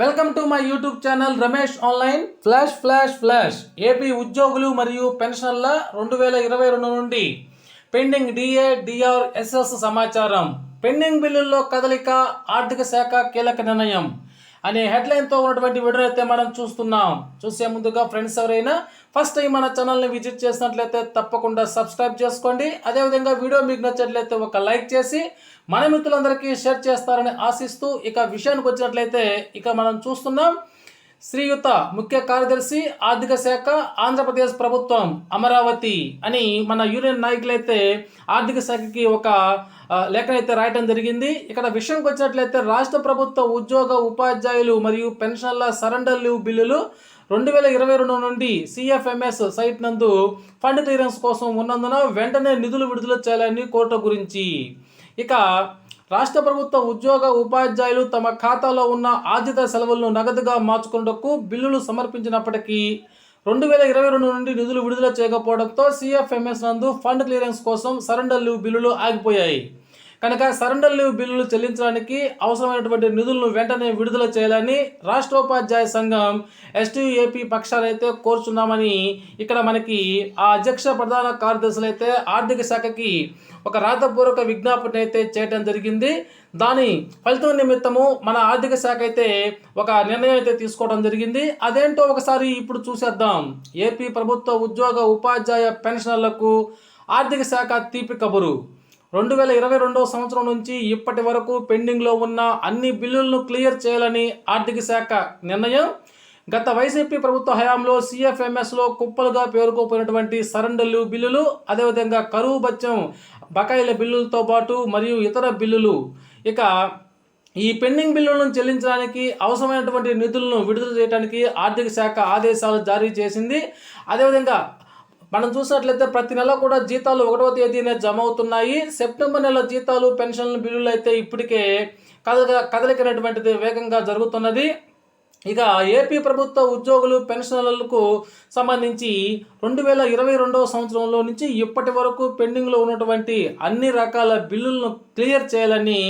Welcome to my YouTube channel Ramesh online. Flash flash flash. AP ఉద్యోగులు మరియు పెన్షన్ల రెండు వేల ఇరవై రెండు నుండి పెండింగ్ డిఏ డిఆర్ ఎస్ఎస్ సమాచారం. పెండింగ్ బిల్లుల్లో కదలిక ఆర్థిక శాఖ కీలక నిర్ణయం. అనే హెడ్లైన్తో ఉన్నటువంటి వీడియో అయితే మనం చూస్తున్నాం. చూసే ముందుగా ఫ్రెండ్స్ ఎవరైనా ఫస్ట్ టైం మన ఛానల్ని విజిట్ చేసినట్లయితే తప్పకుండా సబ్స్క్రైబ్ చేసుకోండి. అదేవిధంగా వీడియో మీకు నచ్చినట్లయితే ఒక లైక్ చేసి మన మిత్రులందరికీ షేర్ చేస్తారని ఆశిస్తూ ఇక విషయానికి వచ్చినట్లయితే ఇక మనం చూస్తున్నాం. శ్రీయుత ముఖ్య కార్యదర్శి ఆర్థిక శాఖ ఆంధ్రప్రదేశ్ ప్రభుత్వం అమరావతి అని మన యూనియన్ నాయకులైతే ఆర్థిక శాఖకి ఒక లేఖనైతే రాయటం జరిగింది. ఇక్కడ విషయంకి వచ్చినట్లయితే రాష్ట్ర ప్రభుత్వ ఉద్యోగ ఉపాధ్యాయులు మరియు పెన్షన్ల సరెండర్ లీవ్ బిల్లులు రెండు వేల ఇరవై రెండు నుండి సిఎఫ్ఎంఎస్ సైట్ నందు ఫండ్ క్లియరెన్స్ కోసం ఉన్నందున వెంటనే నిధులు విడుదల చేయాలని కోర్టు గురించి. ఇక రాష్ట్ర ప్రభుత్వ ఉద్యోగ ఉపాధ్యాయులు తమ ఖాతాలో ఉన్న ఆర్జిత సెలవులను నగదుగా మార్చుకున్నకు బిల్లులు సమర్పించినప్పటికీ రెండు వేల ఇరవై రెండు నుండి నిధులు విడుదల చేయకపోవడంతో సిఎఫ్ఎంఎస్ నందు ఫండ్ క్లియరెన్స్ కోసం సరెండర్ లీవ్ బిల్లులు ఆగిపోయాయి. కనుక సరెండర్ లీవ్ బిల్లులు చెల్లించడానికి అవసరమైనటువంటి నిధులను వెంటనే విడుదల చేయాలని రాష్ట్రోపాధ్యాయ సంఘం ఎస్టీఏపీ పక్షాలైతే కోరుచున్నామని ఇక్కడ మనకి ఆ అధ్యక్ష ప్రధాన కార్యదర్శులు అయితే ఆర్థిక శాఖకి ఒక రాతపూర్వక విజ్ఞాపన అయితే చేయడం జరిగింది. దాని ఫలితం నిమిత్తము మన ఆర్థిక శాఖ అయితే ఒక నిర్ణయం అయితే తీసుకోవడం జరిగింది. అదేంటో ఒకసారి ఇప్పుడు చూసేద్దాం. ఏపీ ప్రభుత్వ ఉద్యోగ ఉపాధ్యాయ పెన్షనర్లకు ఆర్థిక శాఖ తీపి కబురు. రెండు వేల ఇరవై రెండవ సంవత్సరం నుంచి ఇప్పటి వరకు పెండింగ్లో ఉన్న అన్ని బిల్లులను క్లియర్ చేయాలని ఆర్థిక శాఖ నిర్ణయం. గత వైసీపీ ప్రభుత్వ హయాంలో సిఎఫ్ఎంఎస్లో కుప్పలుగా పేరుకోపోయినటువంటి సరెండర్లు బిల్లులు అదేవిధంగా కరువు బత్యం బకాయిల బిల్లులతో పాటు మరియు ఇతర బిల్లులు. ఇక ఈ పెండింగ్ బిల్లులను చెల్లించడానికి అవసరమైనటువంటి నిధులను విడుదల చేయడానికి ఆర్థిక శాఖ ఆదేశాలు జారీ చేసింది. అదేవిధంగా మనం చూసినట్లయితే ప్రతి నెల కూడా జీతాలు ఒకటవ తేదీనే జమ అవుతున్నాయి. సెప్టెంబర్ నెల జీతాలు పెన్షన్ల బిల్లులు అయితే ఇప్పటికే కదలిక కదలికనటువంటిది వేగంగా జరుగుతున్నది. ఇక ఏపీ ప్రభుత్వ ఉద్యోగులు పెన్షనర్లకు సంబంధించి రెండు వేల ఇరవై రెండవ సంవత్సరంలో నుంచి ఇప్పటి వరకు పెండింగ్లో ఉన్నటువంటి అన్ని రకాల బిల్లులను క్లియర్ చేయాలని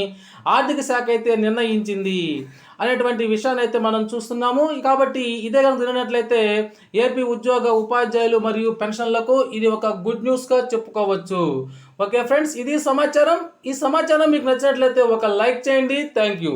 ఆర్థిక శాఖ అయితే నిర్ణయించింది అనేటువంటి విషయాన్ని అయితే మనం చూస్తున్నాము. కాబట్టి ఇదే కనుక తిరిగినట్లయితే ఏపీ ఉద్యోగ ఉపాధ్యాయులు మరియు పెన్షన్లకు ఇది ఒక గుడ్ న్యూస్గా చెప్పుకోవచ్చు. ఓకే ఫ్రెండ్స్ ఇది సమాచారం. ఈ సమాచారం మీకు నచ్చినట్లయితే ఒక లైక్ చేయండి. Thank you.